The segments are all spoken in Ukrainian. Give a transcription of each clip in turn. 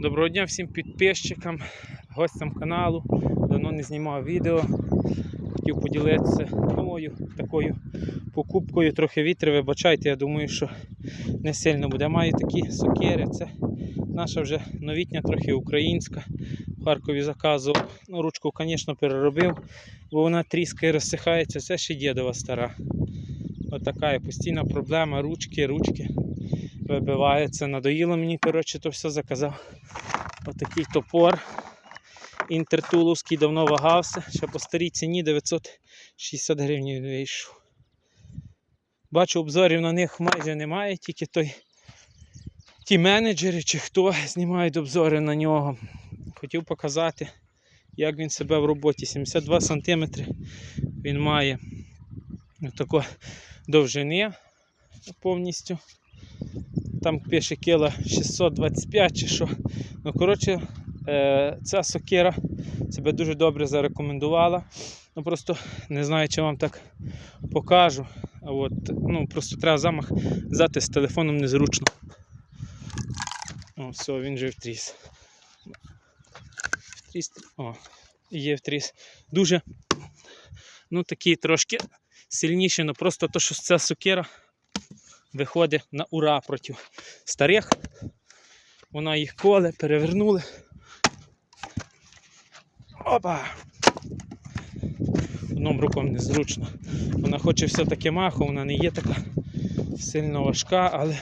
Доброго дня всім підписчикам, гостям каналу. Давно не знімав відео. Хотів поділитися новою такою покупкою. Трохи вітри, вибачайте, я думаю, що не сильно буде. Маю такі сокири. Це наша вже новітня, трохи українська. В Харкові заказував. Ну, ручку, звісно, переробив, бо вона тріскає, розсихається. Це ще дідова стара. Отака є постійна проблема. Ручки, ручки вибиваються. Надоїло мені, коротше, то все заказав. Отакий топор. Інтертуловський давно вагався. Ще по старій ціні 960 гривень вийшов. Бачу, обзорів на них майже немає, тільки той ті менеджери чи хто знімають обзори на нього. Хотів показати, як він себе в роботі. 72 см він має тако довжини повністю. Там пише кіло 625 чи що. Ну, коротше, е, ця сокира себе дуже добре зарекомендувала. Ну просто не знаю, чи вам так покажу. От, ну, просто треба замах взяти з телефоном незручно. О, все, він же втріс. Втріс. О, є втріс. Дуже ну, такий трошки сильніший, ну просто то, що ця сокира виходить на ура проти старих. Вона їх коле, перевернули. Опа! Одним руком незручно. Вона хоче все-таки маху, вона не є така сильно важка, але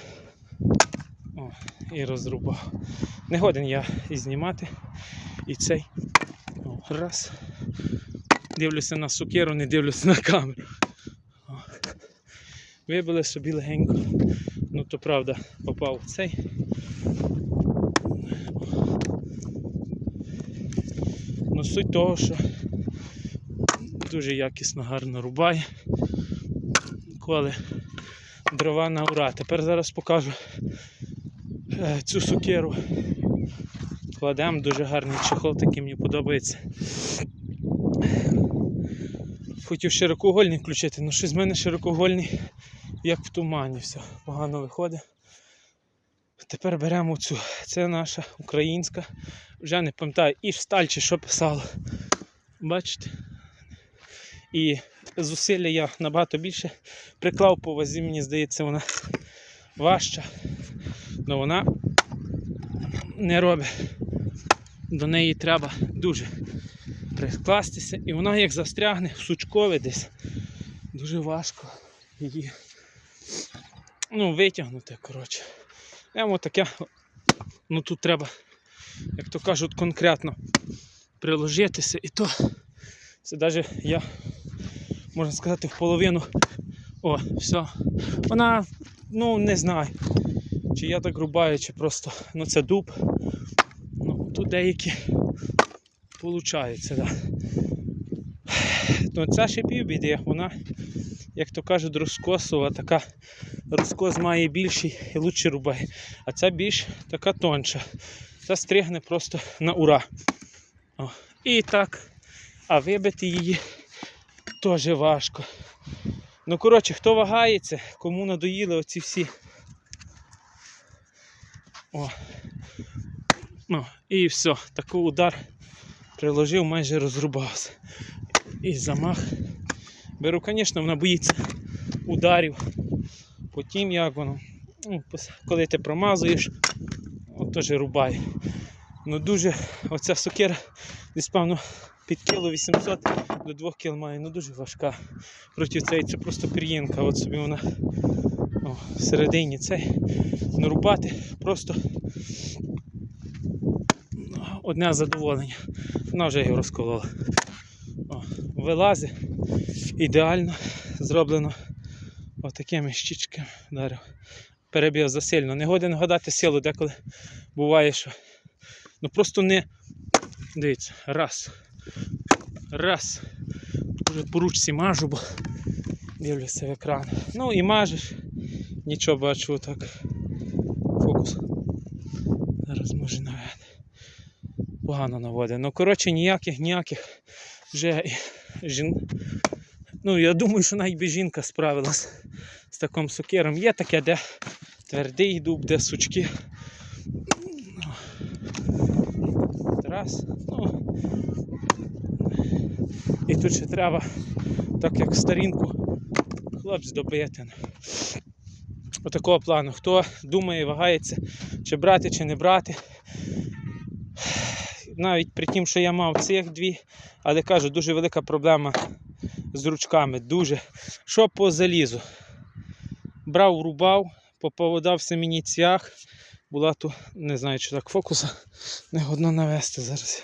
О, і розрубав. Не годен я і знімати. І цей. О, раз. Дивлюся на сукеру, не дивлюся на камеру. Вибили собі легенько. Ну то правда попав цей. Ну суть того, що дуже якісно гарно рубає. Коли дрова на ура. Тепер зараз покажу е, цю сукеру. Кладемо дуже гарний чехол, такий мені подобається. Хотів широкоугольний включити, але щось з мене широкоугольний, як в тумані, все погано виходить. Тепер беремо цю. Це наша українська. Вже не пам'ятаю, і сталь чи що писало. Бачите? І зусилля я набагато більше приклав по вазі, мені здається, вона важча. Але вона не робить. До неї треба дуже прикластися. І вона як застрягне в сучкові десь. Дуже важко її ну, витягнути. коротше. Прямо таке, ну тут треба, як то кажуть, конкретно приложитися. І то це навіть я, можна сказати, в половину. О, все. Вона, ну не знаю, чи я так рубаю, чи просто ну це дуб. Ну, тут деякі получається, да. Ну, ця ще півбіди, вона, як то кажуть, розкосова, така розкос має більший і лучше рубає. А ця більш така тонша. Ця стригне просто на ура. О. І так, а вибити її теж важко. Ну, коротше, хто вагається, кому надоїли оці всі. О. Ну, і все, такий удар приложив, майже розрубався. І замах. Беру, звісно, вона боїться ударів. Потім як воно, ну, коли ти промазуєш, от теж рубає. Ну дуже оця сокира десь певно під кіло 800 до 2 кіл має, ну дуже важка. Проти цієї це просто пір'їнка, от собі вона о, всередині цей. Ну рубати просто одне задоволення. Вона вже його розколола. О, вилазить ідеально зроблено отакими щічками. Дарив. Перебив засильно. Не годен гадати силу, деколи буває, що ну просто не. Дивіться, раз. Раз. По ручці мажу, бо дивлюся в екран. Ну і мажеш. Нічого бачу так. Фокус. Зараз може наведе. Погано наводить. Ну, коротше, ніяких, ніяких вже жін... Ну, я думаю, що навіть би жінка справилась з таким сокиром. Є таке, де твердий дуб, де сучки. Раз. Ну, і тут ще треба, так як старінку, хлопець добити. Отакого плану. Хто думає, вагається, чи брати, чи не брати. Навіть при тім, що я мав цих дві, але кажу, дуже велика проблема з ручками. Дуже. Що по залізу? Брав, рубав, поповодався мені цвях. Була тут, не знаю, чи так фокуса не годно навести зараз.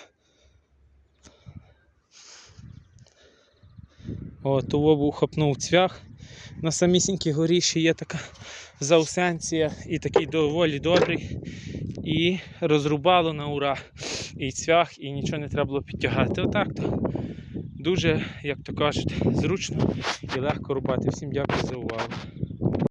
О, того був хапнув цвях. На самісінькій горі ще є така заусенція і такий доволі добрий. І розрубало на ура. І цвях, і нічого не треба було підтягати. Отак то. Дуже, як то кажуть, зручно і легко рубати. Всім дякую за увагу.